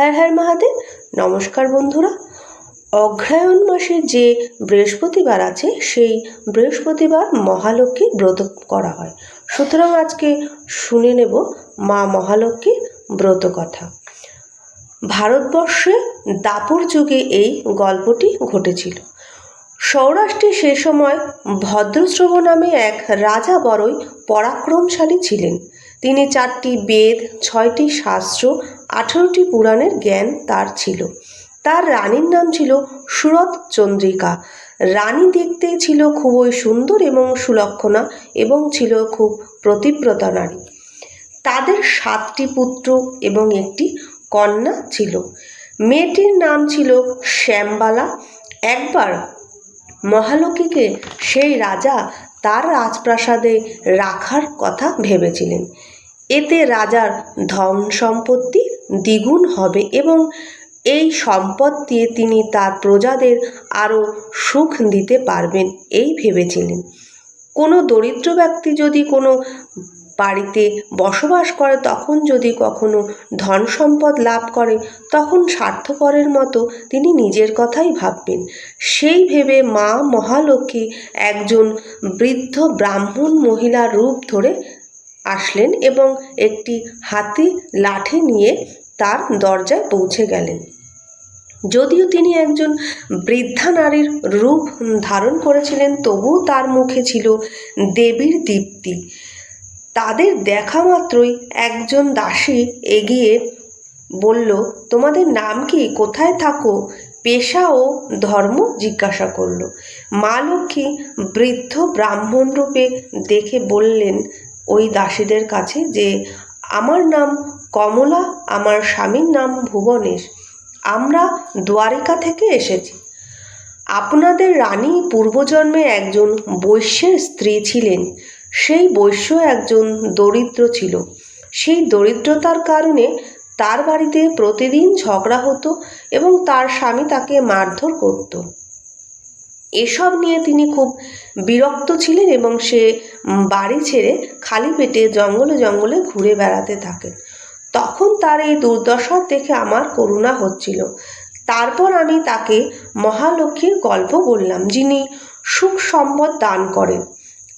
হ্যাঁ হ্যাঁ মহাদেব, নমস্কার বন্ধুরা। অগ্রহায়ণ মাসের যে বৃহস্পতিবার আছে, সেই বৃহস্পতিবার মহালক্ষ্মীর ব্রত করা হয়। সুতরাং আজকে শুনে নেব মা মহালক্ষ্মীর ব্রত কথা। ভারতবর্ষে দাপর যুগে এই গল্পটি ঘটেছিল। সৌরাষ্ট্রে সে সময় ভদ্রশ্রব নামে এক রাজা বড়ই পরাক্রমশালী ছিলেন। তিনি চারটি বেদ, ছয়টি শাস্ত্র, আঠেরোটি পুরাণের জ্ঞান তার ছিল। তার রানীর নাম ছিল সুরত চন্দ্রিকা। রানী দেখতে ছিল খুবই সুন্দর এবং সুলক্ষণা এবং ছিল খুব প্রতিব্রতা নারী। তাদের সাতটি পুত্র এবং একটি কন্যা ছিল। মেয়েটির নাম ছিল শ্যামবালা। একবার মহালক্ষীকে সেই রাজা তার রাজপ্রাসাদে রাখার কথা ভেবেছিলেন। এতে রাজার ধন সম্পত্তি দ্বিগুণ হবে এবং এই সম্পদ দিয়ে তিনি তার প্রজাদের আরও সুখ দিতে পারবেন এই ভেবেছিলেন। কোনো দরিদ্র ব্যক্তি যদি কোনো বাড়িতে বসবাস করে, তখন যদি কখনো ধন সম্পদ লাভ করে, তখন স্বার্থপরের মতো তিনি নিজের কথাই ভাববেন। সেই ভেবে মা মহালক্ষ্মী একজন বৃদ্ধ ব্রাহ্মণ মহিলার রূপ ধরে আসলেন এবং একটি হাতি লাঠি নিয়ে তার দরজায় পৌঁছে গেলেন। যদিও তিনি একজন বৃদ্ধা নারীর রূপ ধারণ করেছিলেন, তবুও তার মুখে ছিল দেবীর দীপ্তি। তাদের দেখা মাত্রই একজন দাসী এগিয়ে বলল, তোমাদের নাম কি? কোথায় থাকো? পেশা ও ধর্ম জিজ্ঞাসা করল। মা লক্ষ্মী বৃদ্ধ ব্রাহ্মণ রূপে দেখে বললেন ওই দাসীদের কাছে যে, আমার নাম কমলা, আমার স্বামীর নাম ভুবনেশ। আমরা দ্বারিকা থেকে এসেছি। আপনাদের রানী পূর্বজন্মে একজন বৈশ্যের স্ত্রী ছিলেন। সেই বৈশ্য একজন দরিদ্র ছিল। সেই দরিদ্রতার কারণে তার বাড়িতে প্রতিদিন ঝগড়া হতো এবং তার স্বামী তাকে মারধর করত। এসব নিয়ে তিনি খুব বিরক্ত ছিলেন এবং সে বাড়ি ছেড়ে খালি পেটে জঙ্গলে জঙ্গলে ঘুরে বেড়াতে থাকেন। তখন তার এই দুর্দশা দেখে আমার করুণা হচ্ছিল। তারপর আমি তাকে মহালক্ষ্মীর গল্প বললাম, যিনি সুখ সম্পদ দান করেন।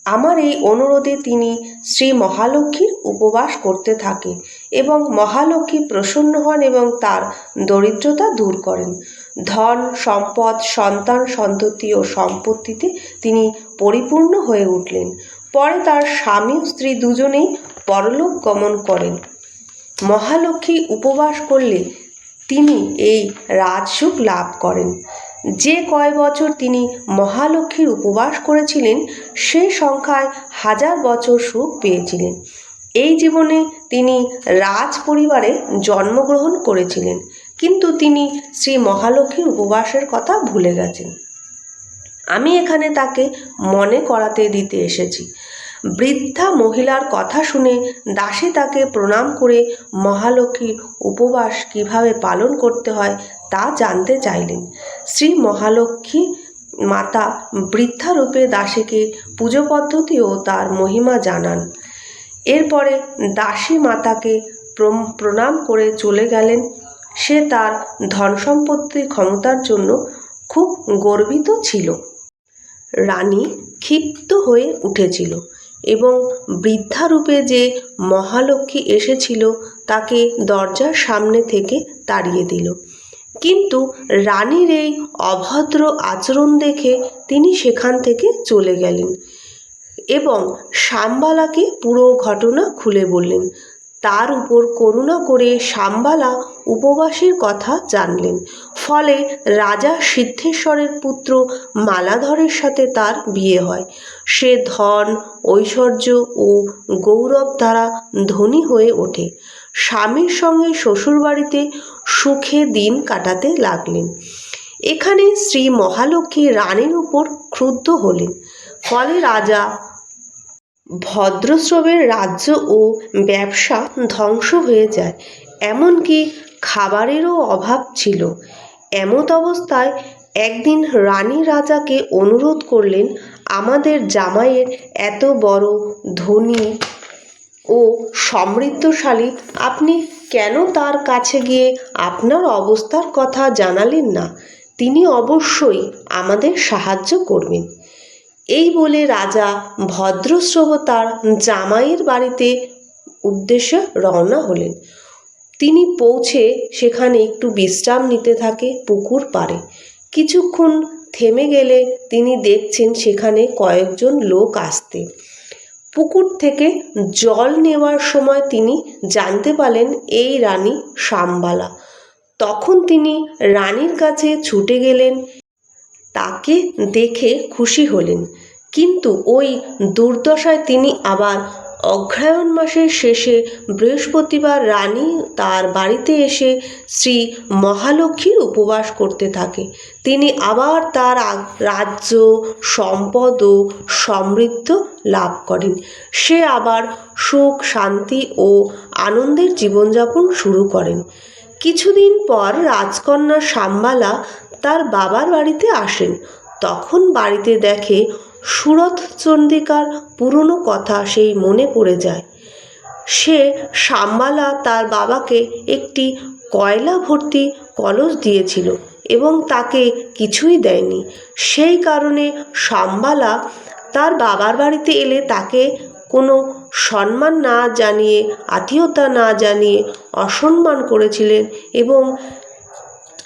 আমার এই অনুরোধে তিনি শ্রী মহালক্ষ্মীর উপবাস করতে থাকে এবং মহালক্ষ্মী প্রসন্ন হন এবং তার দরিদ্রতা দূর করেন। ধন, সম্পদ, সন্তান, সন্ততি ও সম্পত্তিতে তিনি পরিপূর্ণ হয়ে উঠলেন। পরে তার স্বামী ও স্ত্রী দুজনেই পরলোক গমন করেন। মহালক্ষ্মী উপবাস করলে তিনি এই রাজসুখ লাভ করেন। যে কয় বছর তিনি মহালক্ষ্মীর উপবাস করেছিলেন, সে সংখ্যায় হাজার বছর সুখ পেয়েছিলেন। এই জীবনে তিনি রাজ পরিবারে জন্মগ্রহণ করেছিলেন। কিন্তু তিনি শ্রী মহালক্ষ্মীর উপবাসের কথা ভুলে গেছেন। আমি এখানে তাকে মনে করাতে দিতে এসেছি। বৃদ্ধা মহিলার কথা শুনে দাসী তাকে প্রণাম করে মহালক্ষ্মীর উপবাস কীভাবে পালন করতে হয় তা জানতে চাইলেন। শ্রী মহালক্ষ্মী মাতা বৃদ্ধারূপে দাসীকে পুজো পদ্ধতি ও তার মহিমা জানান। এরপরে দাসী মাতাকে প্রণাম করে চলে গেলেন সে তার ধন সম্পত্তির ক্ষমতার জন্য খুব গর্বিত ছিল। রানী ক্ষিপ্ত হয়ে উঠেছিল এবং বৃদ্ধারূপে যে মহালক্ষ্মী এসেছিল তাকে দরজার সামনে থেকে তাড়িয়ে দিল। কিন্তু রানীর এই অভদ্র আচরণ দেখে তিনি সেখান থেকে চলে গেলেন এবং শাম্বালাকে পুরো ঘটনা খুলে বললেন তার উপর করুণা করে শাম্বালা উপবাসের কথা জানলেন। ফলে রাজা সিদ্ধেশ্বরের পুত্র মালাধরের সাথে তার বিয়ে হয়। সে ধন, ঐশ্বর্য ও গৌরব দ্বারা ধনী হয়ে ওঠে। স্বামীর সঙ্গে শ্বশুরবাড়িতে সুখে দিন কাটাতে লাগলেন। এখানে শ্রী মহালক্ষ্মী রানীর উপর ক্রুদ্ধ হলেন। ফলে রাজা ভদ্রশ্রবের রাজ্য ও ব্যবসা ধ্বংস হয়ে যায়। এমনকি খাবারেরও অভাব ছিল। এমত অবস্থায় একদিন রানী রাজাকে অনুরোধ করলেন, আমাদের জামাইয়ের এত বড় ধনী ও সমৃদ্ধশালী আপনি কেন তার কাছে গিয়ে আপনার অবস্থার কথা জানালেন না? তিনি অবশ্যই আমাদের সাহায্য করবেন। এই বলে রাজা ভদ্রশ্রব তার জামাইয়ের বাড়িতে উদ্দেশ্যে রওনা হলেন। তিনি পৌঁছে সেখানে একটু বিশ্রাম নিতে থাকে পুকুর পাড়ে। কিছুক্ষণ থেমে গেলে তিনি দেখছেন সেখানে কয়েকজন লোক আসতে। পুকুর থেকে জল নেওয়ার সময় তিনি জানতে পারলেন, এই রানী শামবালা তখন তিনি রানীর কাছে ছুটে গেলেন। তাকে দেখে খুশি হলেন। কিন্তু ওই দুর্দশায় তিনি আবার অগ্রহায়ণ মাসের শেষে বৃহস্পতিবার রানী তার বাড়িতে এসে শ্রী মহালক্ষ্মীর উপবাস করতে থাকে। তিনি আবার তার রাজ্য, সম্পদ ও সমৃদ্ধ লাভ করেন। সে আবার সুখ, শান্তি ও আনন্দের জীবনযাপন শুরু করেন। কিছুদিন পর রাজকন্যা শাম্বালা তার বাবার বাড়িতে আসেন। তখন বাড়িতে দেখে সুরথ চন্দ্রিকার পুরনো কথা সেই মনে পড়ে যায়। সে শাম্বালা তার বাবাকে একটি কয়লা ভর্তি কলস দিয়েছিল এবং তাকে কিছুই দেয়নি। সেই কারণে শাম্বালা তার বাবার বাড়িতে এলে তাকে কোনো সম্মান না জানিয়ে, আত্মীয়তা না জানিয়ে অসম্মান করেছিলেন এবং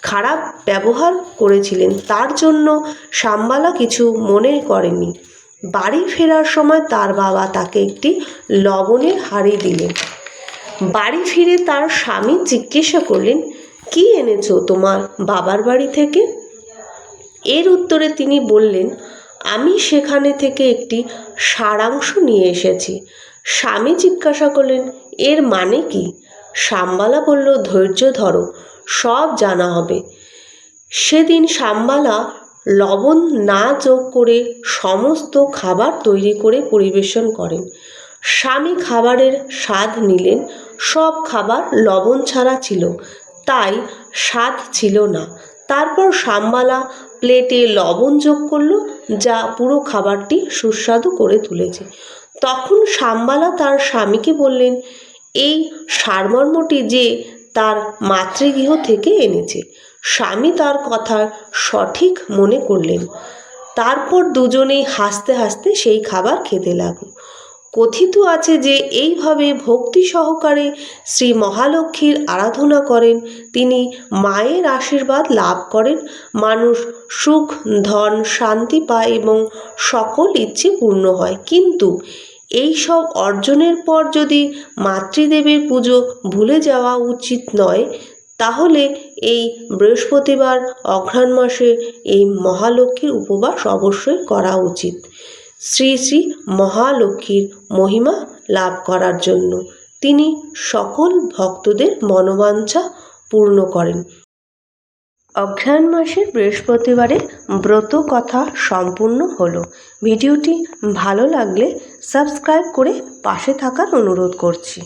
খারাপ ব্যবহার করেছিলেন। তার জন্য শাম্বালা কিছু মনে করেনি বাড়ি ফেরার সময় তার বাবা তাকে একটি লবণের হাঁড়ি দিলেন। বাড়ি ফিরে তার স্বামী জিজ্ঞাসা করলেন, কি এনেছো তোমার বাবার বাড়ি থেকে? এর উত্তরে তিনি বললেন, আমি সেখানে থেকে একটি সারাংশ নিয়ে এসেছি। স্বামী জিজ্ঞাসা করলেন, এর মানে কি? শাম্বালা বলল, ধৈর্য ধরো। সব জানা হবে। সেদিন শাম্বালা লবণ না যোগ করে সমস্ত খাবার তৈরি করে পরিবেশন করেন। স্বামী খাবারের স্বাদ নিলেন, সব খাবার লবণ ছাড়া ছিল, তাই স্বাদ ছিল না। তারপর শাম্বালা প্লেটে লবণ যোগ করল, যা পুরো খাবারটি সুস্বাদু করে তুলেছে। তখন শাম্বালা তার স্বামীকে বললেন, এই সারমর্মটি যে তার মাতৃগৃহ থেকে এনেছে। স্বামী তার কথা সঠিক মনে করলেন। তারপর দুজনেই হাসতে হাসতে সেই খাবার খেতে লাগল। কথিত আছে যে এইভাবে ভক্তি সহকারে শ্রী মহালক্ষ্মীর আরাধনা করেন, তিনি মায়ের আশীর্বাদ লাভ করেন, মানুষ সুখ, ধন, শান্তি পায় এবং সকল ইচ্ছে পূর্ণ হয়। কিন্তু এই সব অর্জনের পর যদি মাতৃদেবের পুজো ভুলে যাওয়া উচিত নয়, তাহলে এই বৃহস্পতিবার অঘ্রাণ মাসে এই মহালক্ষ্মীর উপবাস অবশ্যই করা উচিত। শ্রী শ্রী মহালক্ষ্মীর মহিমা লাভ করার জন্য তিনি সকল ভক্তদের মনোবাঞ্ছা পূর্ণ করেন। অঘ্রাণ মাসের বৃহস্পতিবারে ব্রত কথা সম্পূর্ণ হলো। ভিডিওটি ভালো লাগলে সাবস্ক্রাইব করে পাশে থাকার অনুরোধ করছি।